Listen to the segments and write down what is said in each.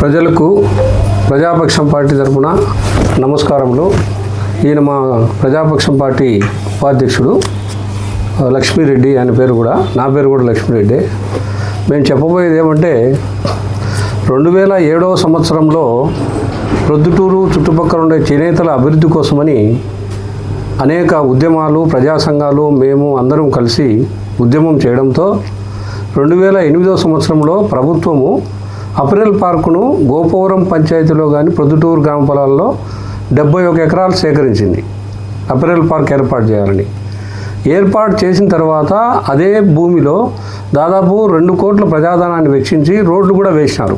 ప్రజలకు ప్రజాపక్షం పార్టీ తరఫున నమస్కారములు. ఈయన మా ప్రజాపక్షం పార్టీ ఉపాధ్యక్షుడు లక్ష్మీరెడ్డి ఆయన పేరు కూడా. నా పేరు కూడా లక్ష్మీరెడ్డి. మేము చెప్పబోయేది ఏమంటే రెండు వేల ఏడవ సంవత్సరంలో ప్రొద్దుటూరు చుట్టుపక్కల ఉండే చేనేతల అభివృద్ధి కోసమని అనేక ఉద్యమాలు ప్రజా సంఘాలు మేము అందరం కలిసి ఉద్యమం చేయడంతో రెండు వేల ఎనిమిదవ సంవత్సరంలో ప్రభుత్వము అప్రిల్ పార్కును గోపవరం పంచాయతీలో కానీ ప్రొద్దుటూరు గ్రామ పొలాల్లో డెబ్బై ఒక ఎకరాలు సేకరించింది. అప్రిల్ పార్క్ ఏర్పాటు చేయాలని. ఏర్పాటు చేసిన తర్వాత అదే భూమిలో దాదాపు రెండు కోట్ల ప్రజాధనాన్ని వెచ్చించి రోడ్లు కూడా వేసినారు.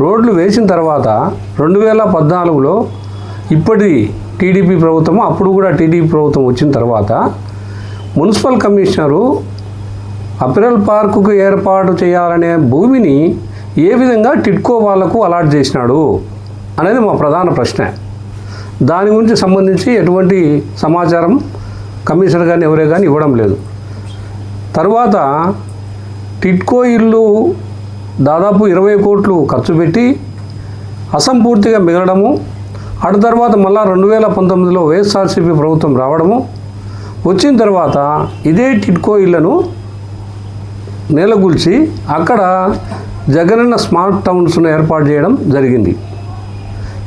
రోడ్లు వేసిన తర్వాత రెండు వేల పద్నాలుగులో ఇప్పటి టీడీపీ ప్రభుత్వం అప్పుడు కూడా టీడీపీ ప్రభుత్వం వచ్చిన తర్వాత మున్సిపల్ కమిషనరు అప్రిల్ పార్కుకు ఏర్పాటు చేయాలనే భూమిని ఏ విధంగా టిట్కో వాళ్ళకు అలాట్ చేసినాడు అనేది మా ప్రధాన ప్రశ్న. దాని గురించి సంబంధించి ఎటువంటి సమాచారం కమిషనర్ కానీ ఎవరే కానీ ఇవ్వడం లేదు. తర్వాత టిట్కో ఇల్లు దాదాపు ఇరవై కోట్లు ఖర్చు పెట్టి అసంపూర్తిగా మిగలడము అటు తర్వాత మళ్ళా రెండు వేల పంతొమ్మిదిలో వైఎస్ఆర్సీపీ ప్రభుత్వం రావడము వచ్చిన తర్వాత ఇదే టిట్కో ఇళ్ళను నేలగూల్చి అక్కడ జగనన్న స్మార్ట్ టౌన్స్ను ఏర్పాటు చేయడం జరిగింది.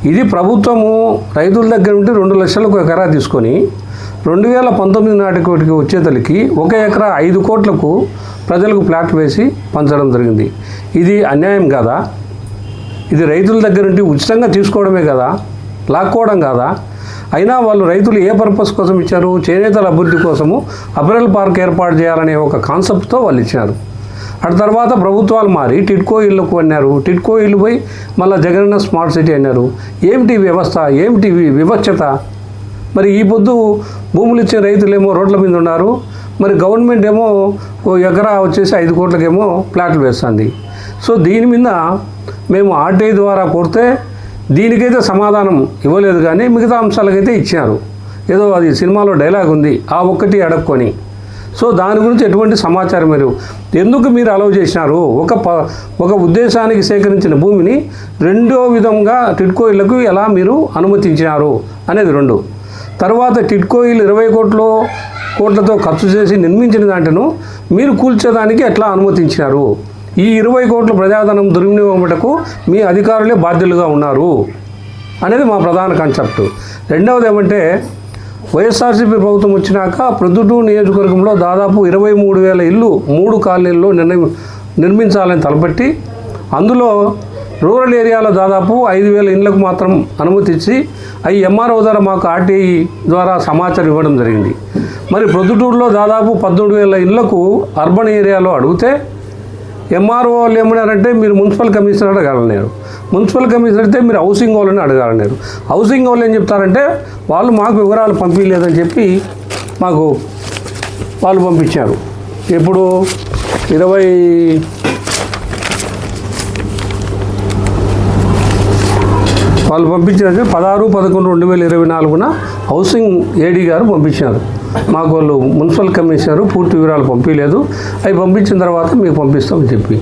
ఇది ప్రభుత్వము రైతుల దగ్గర నుండి రెండు లక్షలకు ఎకరా తీసుకొని రెండు వేల పంతొమ్మిది నాటికి వచ్చేతలకి ఒక ఎకరా ఐదు కోట్లకు ప్రజలకు ప్లాట్ వేసి పంచడం జరిగింది. ఇది అన్యాయం కాదా? ఇది రైతుల దగ్గర నుండి ఉచితంగా తీసుకోవడమే కదా? లాక్కోవడం కాదా? అయినా వాళ్ళు రైతులు ఏ పర్పస్ కోసం ఇచ్చారు? చేనేతల అభివృద్ధి కోసము అపరల్ పార్క్ ఏర్పాటు చేయాలనే ఒక కాన్సెప్ట్తో వాళ్ళు ఇచ్చినారు. అటు తర్వాత ప్రభుత్వాలు మారి టిట్కో ఇళ్ళకు అన్నారు. టిట్కో ఇల్లు పోయి మళ్ళీ జగనన్న స్మార్ట్ సిటీ అన్నారు. ఏమిటి వ్యవస్థ? ఏమిటి వివక్షత? మరి ఈ పొద్దు భూములు ఇచ్చే రైతులేమో రోడ్ల మీద ఉన్నారు. మరి గవర్నమెంట్ ఏమో ఓ ఎకరా వచ్చేసి ఐదు కోట్లకేమో ప్లాట్లు వేస్తుంది. సో దీని మీద మేము ఆర్టీఐ ద్వారా కోరితే దీనికైతే సమాధానం ఇవ్వలేదు కానీ మిగతా అంశాలకైతే ఇచ్చారు. ఏదో అది సినిమాలో డైలాగ్ ఉంది ఆ ఒక్కటి అడక్కొని. సో దాని గురించి ఎటువంటి సమాచారం మీరు ఎందుకు మీరు అలౌ చేసినారు? ఒక ప ఒక ఉద్దేశానికి సేకరించిన భూమిని రెండో విధంగా టిడ్కో ఇళ్ళకు ఎలా మీరు అనుమతించినారు? అనేది రెండు. తర్వాత టిడ్కో ఇల్లు ఇరవై కోట్లు కోట్లతో ఖర్చు చేసి నిర్మించిన దాంట్ను మీరు కూల్చేదానికి ఎట్లా అనుమతించినారు? ఈ ఇరవై కోట్ల ప్రజాధనం దుర్వినియోగముటకు మీ అధికారులే బాధ్యులుగా ఉన్నారు అనేది మా ప్రధాన కాన్సెప్ట్ రెండవది ఏమంటే వైఎస్ఆర్సీపీ ప్రభుత్వం వచ్చినాక ప్రొద్దుటూరు నియోజకవర్గంలో దాదాపు ఇరవై మూడు వేల ఇల్లు మూడు కాలనీల్లో నిర్ణయం నిర్మించాలని తలపెట్టి అందులో రూరల్ ఏరియాలో దాదాపు ఐదు వేల ఇళ్ళకు మాత్రం అనుమతి ఇచ్చి అవి ఎంఆర్ఓ ద్వారా మాకు ఆర్టీఐ ద్వారా సమాచారం ఇవ్వడం జరిగింది. మరి ప్రొద్దుటూరులో దాదాపు పద్దెనిమిది వేల ఇళ్ళకు అర్బన్ ఏరియాలో అడిగితే ఎంఆర్ఓ వాళ్ళు ఏమన్నారంటే మీరు మున్సిపల్ కమిషనర్ అడగాలన్నారు. మున్సిపల్ కమిషనర్ అయితే మీరు హౌసింగ్ వాళ్ళని అడగాలన్నారు. హౌసింగ్ వాళ్ళు ఏం చెప్తారంటే వాళ్ళు మాకు వివరాలు పంపించలేదని చెప్పి మాకు వాళ్ళు పంపించారు. ఇప్పుడు ఇరవై వాళ్ళు పంపించారు పదహారు పదకొండు రెండు వేల ఇరవై నాలుగున హౌసింగ్ ఏడీ గారు పంపించారు మాకు వాళ్ళు మున్సిపల్ కమిషనరు పూర్తి వివరాలు పంపించలేదు అవి పంపించిన తర్వాత మీకు పంపిస్తామని చెప్పి.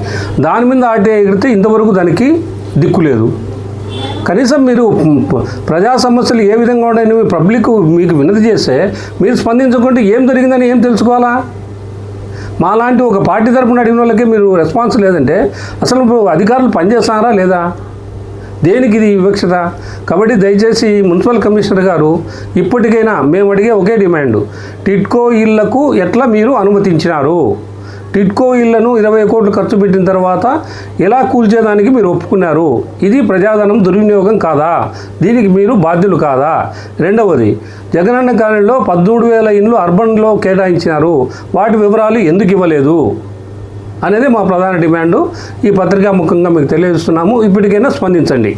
దాని మీద ఆర్టీఐ ఎగిరితే ఇంతవరకు దానికి దిక్కు లేదు. కనీసం మీరు ప్రజా సమస్యలు ఏ విధంగా ఉన్నాయని పబ్లిక్ మీకు వినతి చేస్తే మీరు స్పందించకుంటే ఏం జరిగిందని ఏం తెలుసుకోవాలా? మాలాంటి ఒక పార్టీ తరపున అడిగిన వాళ్ళకి మీరు రెస్పాన్స్ లేదంటే అసలు అధికారులు పనిచేస్తున్నారా లేదా? దేనికి ఇది వివక్షత? కాబట్టి దయచేసి మున్సిపల్ కమిషనర్ గారు ఇప్పటికైనా మేము అడిగే ఒకే డిమాండ్. టిట్కో ఇళ్ళకు ఎట్లా మీరు అనుమతించినారు? టిట్కో ఇళ్ళను ఇరవై కోట్లు ఖర్చు పెట్టిన తర్వాత ఎలా కూల్చేదానికి మీరు ఒప్పుకున్నారు? ఇది ప్రజాధనం దుర్వినియోగం కాదా? దీనికి మీరు బాధ్యులు కాదా? రెండవది జగనన్న కాలంలో పదమూడు వేల ఇండ్లు అర్బన్లో కేటాయించినారు. వాటి వివరాలు ఎందుకు ఇవ్వలేదు? అనేది మా ప్రధాన డిమాండు. ఈ పత్రికా ముఖంగా మీకు తెలియజేస్తున్నాము. ఇప్పటికైనా స్పందించండి.